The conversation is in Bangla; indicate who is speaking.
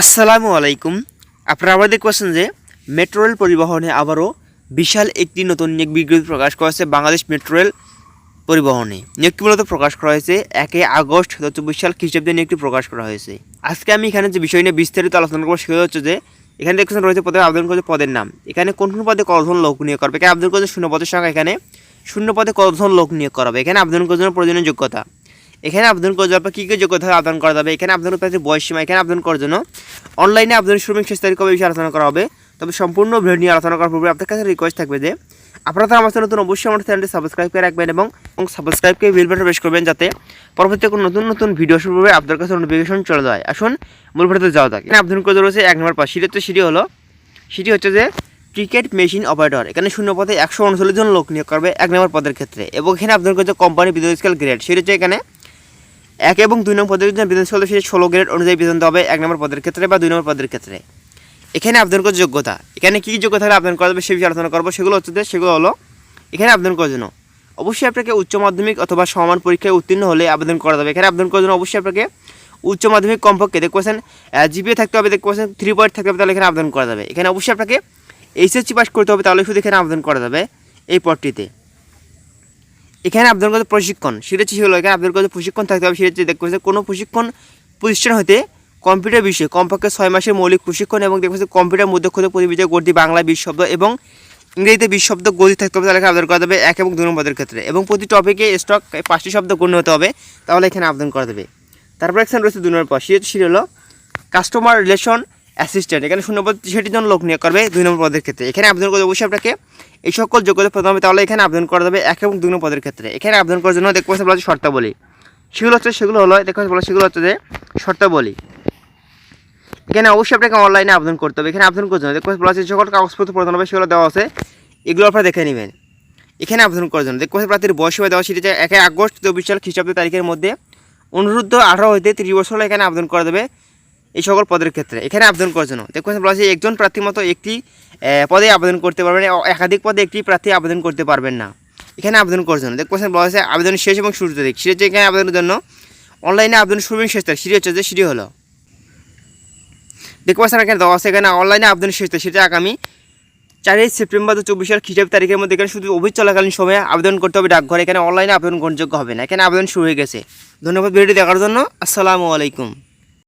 Speaker 1: আসসালামু আলাইকুম। আপনারা আবার দেখতে পাচ্ছেন যে মেট্রো রেল পরিবহনে আবারও বিশাল একটি নতুন নিয়োগ বিজ্ঞপ্তি প্রকাশ করা হয়েছে বাংলাদেশ মেট্রো রেল পরিবহনে। নিয়োগটি মূলত প্রকাশ করা হয়েছে একে আগস্ট দু চব্বিশ সাল খ্রিস্টাব্দে নিয়োগটি প্রকাশ করা হয়েছে। আজকে আমি এখানে যে বিষয় নিয়ে বিস্তারিত আলোচনা করব সেটা হচ্ছে যে, এখানে দেখছেন রয়েছে পদে আবেদন করেছে পদের নাম। এখানে কোন কোন পদে কতজন লোক নিয়োগ করবে? এখানে আবেদন করেছে শূন্য পদের সংখ্যা এখানে শূন্য পদে কতজন লোক নিয়োগ করা হবে এখানে আবেদন করার জন্য প্রয়োজনীয় যোগ্যতা। এখানে আবেদন করার আপনার কী কী যোগ্যতা আবেদন করা যাবে? এখানে আবেদন করতে বয়স সীমা এখানে আবেদন করার জন্য অনলাইনে আবেদন শুরু এবং শেষ তারিখ কবে বিষয়ে আলোচনা করা হবে? তবে সম্পূর্ণ ভিডিও নিয়ে আলোচনা করার পূর্বে আপনার কাছে রিকোয়েস্ট থাকবে যে, আপনারা আমার নতুন, অবশ্যই আমার চ্যানেলটি সাবস্ক্রাইব করে রাখবেন এবং সাবস্ক্রাইব করে বিল বাটন প্রেস করবেন যাতে পরবর্তী কোনো নতুন নতুন ভিডিও শুরু হবে আপনার কাছে নোটিফিকেশন চলে যায়। আসুন, মূল ভিডিওতে যাওয়া যাক। এখানে আবেদন করতে রয়েছে এক নম্বর পাশ সেটি হচ্ছে, সেটি হলো, সেটি হচ্ছে যে ক্রিকেট মেশিন অপারেটর এখানে শূন্য পদে একশো উনচল্লিশ জন লোক নিয়োগ করবে এক নম্বর পদের ক্ষেত্রে। এবং এখানে আবেদন করছে কোম্পানি বিদ্যুৎ স্কেল গ্রেড সেটি হচ্ছে এখানে এক এবং দুই নম্বর পদের জন্য বেতন স্কেল ষোলো গ্রেড অনুযায়ী বেতন দেওয়া হবে এক নম্বর পদের ক্ষেত্রে বা দুই নম্বর পদের ক্ষেত্রে। এখানে আবেদন করার যোগ্যতা। এখানে কী কী যোগ্যতা থাকলে আবেদন করা যাবে সে বিষয়ে আলোচনা করব। সেগুলো হচ্ছে সেগুলো হলো, এখানে আবেদন করার জন্য অবশ্যই আপনাকে উচ্চ মাধ্যমিক অথবা সমান পরীক্ষায় উত্তীর্ণ হলে আবেদন করা যাবে। এখানে আবেদন করার জন্য অবশ্যই আপনাকে উচ্চ মাধ্যমিক কমপক্ষে, দেখতে পাচ্ছেন জিপিএ থাকতে হবে, দেখতে পাচ্ছেন থ্রি পয়েন্ট থাকতে হবে, তাহলে এখানে আবেদন করা যাবে। এখানে অবশ্যই আপনাকে এইচএসসি পাস করতে হবে, তাহলে শুধু এখানে আবেদন করা যাবে এই পদটিতে। এখানে আবেদন করতে প্রশিক্ষণ, সেটা হচ্ছে হলো এখানে আবেদন করতে প্রশিক্ষণ থাকতে হবে, সেটা হচ্ছে দেখতে কোনো প্রশিক্ষণ প্রতিষ্ঠান হতে কম্পিউটার বিষয়ে, কমপক্ষে ছয় মাসের মৌলিক প্রশিক্ষণ এবং দেখতে পাচ্ছেন কম্পিউটার মধ্যক্ষতে পরিবিজয় গতি বাংলা বিশ শব্দ এবং ইংরেজিতে বিশ শব্দ গতি থাকতে হবে, তাহলে আবেদন করা যাবে এক এবং দুই নম্বরের ক্ষেত্রে। এবং প্রতি টপিকে স্টক পাঁচটি শব্দ গণ্য হতে হবে, তাহলে এখানে আবেদন করা যাবে তারপর এখানে রয়েছে দুই নম্বর পর সেটা হলো কাস্টমার রিলেশন অ্যাসিস্ট্যান্ট এখানে শূন্য পদ সেটি জন লোক নিয়োগ করবে দুই নম্বর পদের ক্ষেত্রে। এখানে আবেদন করতে অবশ্যই আপনাকে এই সকল যোগ্যতা প্রদান হবে, তাহলে এখানে আবেদন করা যাবে এক এবং দুই নম্বর পদের ক্ষেত্রে। এখানে আবেদন করার জন্য দেখতে পাচ্ছি বলা শর্তাবলী। সেগুলো হচ্ছে, সেগুলো হলো, দেখতে পাচ্ছি বলা সেগুলো হচ্ছে যে শর্তাবলী। এখানে অবশ্যই আপনাকে অনলাইনে আবেদন করতে হবে। এখানে আবেদন করতে হবে দেখতে পাচ্ছি বলা যে সকল কাগজপত্র প্রদান হবে, সেগুলো দেওয়া আছে। এগুলো আপনারা দেখে নেবেন। এখানে আবেদন করার জন্য দেখতে পাচ্ছি প্রার্থীর বয়স হয়ে দেওয়া সেটি একে আগস্ট চব্বিশ সাল খ্রিস্টাব্দ তারিখের মধ্যে। অনুরুদ্ধ আঠারো হইতে ত্রিশ বছর হলে এখানে আবেদন করা যাবে। এই সকল পদের ক্ষেত্রে। এখানে আবেদন করার জন্য। পাচ্ছেন বলা হচ্ছে একজন প্রার্থী মতো একটি পদে আবেদন করতে পারবেন একাধিক পদে একটি প্রার্থী আবেদন করতে পারবেন না। এখানে আবেদন করার জন্য। পাচ্ছেন বলা হচ্ছে আবেদন শেষ এবং শুরু তারিখ। সেটা এখানে আবেদনের জন্য অনলাইনে আবেদন শুরু এবং শেষ তারিখ। সেটি হচ্ছে যে সেটি হলো। দেখতে পাচ্ছেন এখানে দেওয়া আছে, এখানে অনলাইনে আবেদন শেষ তারিখ। সেটা আগামী চারই সেপ্টেম্বর দু চব্বিশ সাল খ্রিস্টাব্দ তারিখের মধ্যে এখানে শুধু অভিযোগ চলাকালীন সময়ে আবেদন করতে হবে ডাকঘরে। এখানে অনলাইনে আবেদন গ্রহণযোগ্য হবে না। এখানে আবেদন শুরু হয়ে গেছে। ধন্যবাদ ভিডিওটি দেখার জন্য। আসসালামু আলাইকুম।